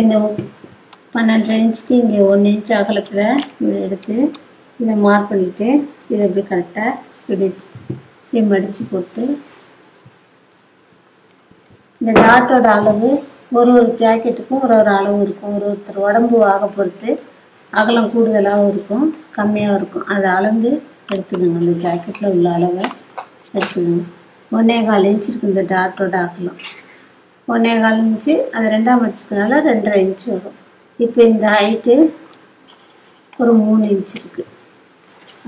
இந்த பன்னெண்டு இன்ச்சுக்கு இங்கே ஒன்று இன்ச் அகலத்தில் எடுத்து இதை மார்க் பண்ணிவிட்டு இதை இப்படி கரெக்டாக பிடிச்சு இப்படி மடித்து போட்டு இந்த டாட்டோட அளவு ஒரு ஒரு ஜாக்கெட்டுக்கும் ஒரு ஒரு அளவு இருக்கும். ஒரு ஒருத்தர் உடம்பு ஆக பொறுத்து அகலம் கூடுதலாகவும் இருக்கும் கம்மியாகவும் இருக்கும். அதை அளந்து எடுத்துக்கோங்க. அந்த ஜாக்கெட்டில் உள்ள அளவை எடுத்துக்கோங்க. ஒன்றே கால் இன்ச் இருக்குது இந்த டாட்டோட அகலம். ஒன்றே கால் இன்ச்சு அது ரெண்டாம் அடிச்சுக்கனால ரெண்டரை இன்ச்சு வரும். இப்போ இந்த ஹைட்டு ஒரு மூணு இன்ச் இருக்குது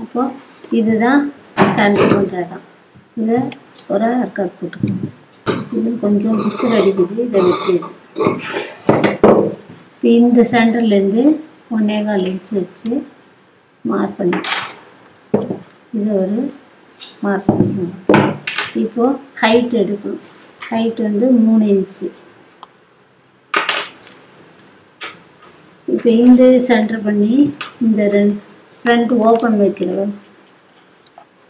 அப்போ இதுதான் சென்டர் பண்ணுற இடம் இதை ஒரு அக்கா போட்டுக்கணும் இது கொஞ்சம் பிசுறு அடிக்குது இதை வெட்டிடு இப்போ இந்த சென்டர்லேருந்து ஒன்றே கால் இன்ச்சு வச்சு மார்க் பண்ணி. இது ஒரு மார்க் பண்ணிக்கணும் இப்போது ஹைட் எடுக்கணும். ஹைட் வந்து மூணு இன்ச்சு இப்போ இந்த சென்டர் பண்ணி இந்த ரெண்டு ஃப்ரண்ட் ஓப்பன் வைக்கிற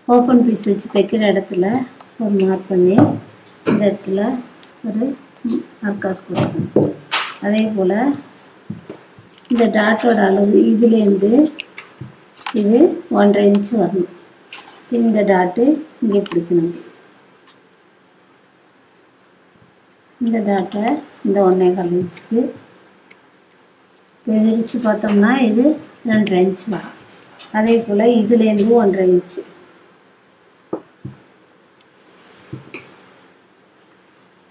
ஓப்பன் பீஸ் வச்சு தைக்கிற இடத்துல ஒரு மார்க் பண்ணி இந்த இடத்துல ஒரு மார்க்காக கொடுக்கணும். அதே போல் இந்த டாட்டோட அளவு இதுலேருந்து இது ஒன்றரை இன்ச்சு வரணும். இந்த டாட்டு இங்கே பிடிக்கணும் இந்த டாட்டை இந்த ஒன்றே கால் இன்ச்சுக்கு விரித்து பார்த்தோம்னா இது ரெண்டரை இன்ச்சு வரும் அதே போல் இதுலேருந்து ஒன்றரை இன்ச்சு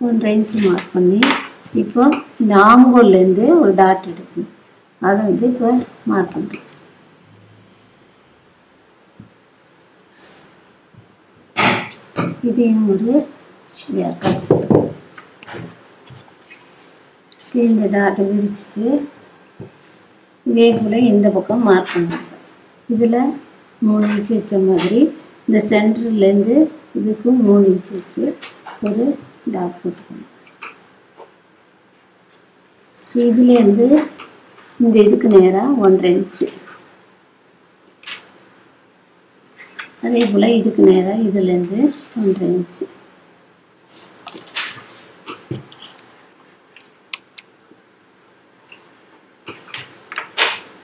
ஒன்றரை இன்ச்சு மார்க் பண்ணி இப்போ இந்த ஆம்பூர்லேருந்து ஒரு டாட் எடுக்கணும். அதை வந்து இப்போ மார்க் பண்ணுறேன் இதையும் ஒரு வேர்க்கல் இந்த டாட்டை விரிச்சிட்டு இதே போல் இந்த பக்கம் மார்க் பண்ணுங்க இதில் மூணு இன்ச்சு வச்ச மாதிரி இந்த சென்டர்லேருந்து இதுக்கு மூணு இன்ச்சு வச்சு ஒரு டாட் போட்டுக்கணும். இதுலேருந்து இந்த இதுக்கு நேராக ஒன்றரை இன்ச்சு. அதே போல் இதுக்கு நேராக இதுலேருந்து ஒன்றரை இன்ச்சு.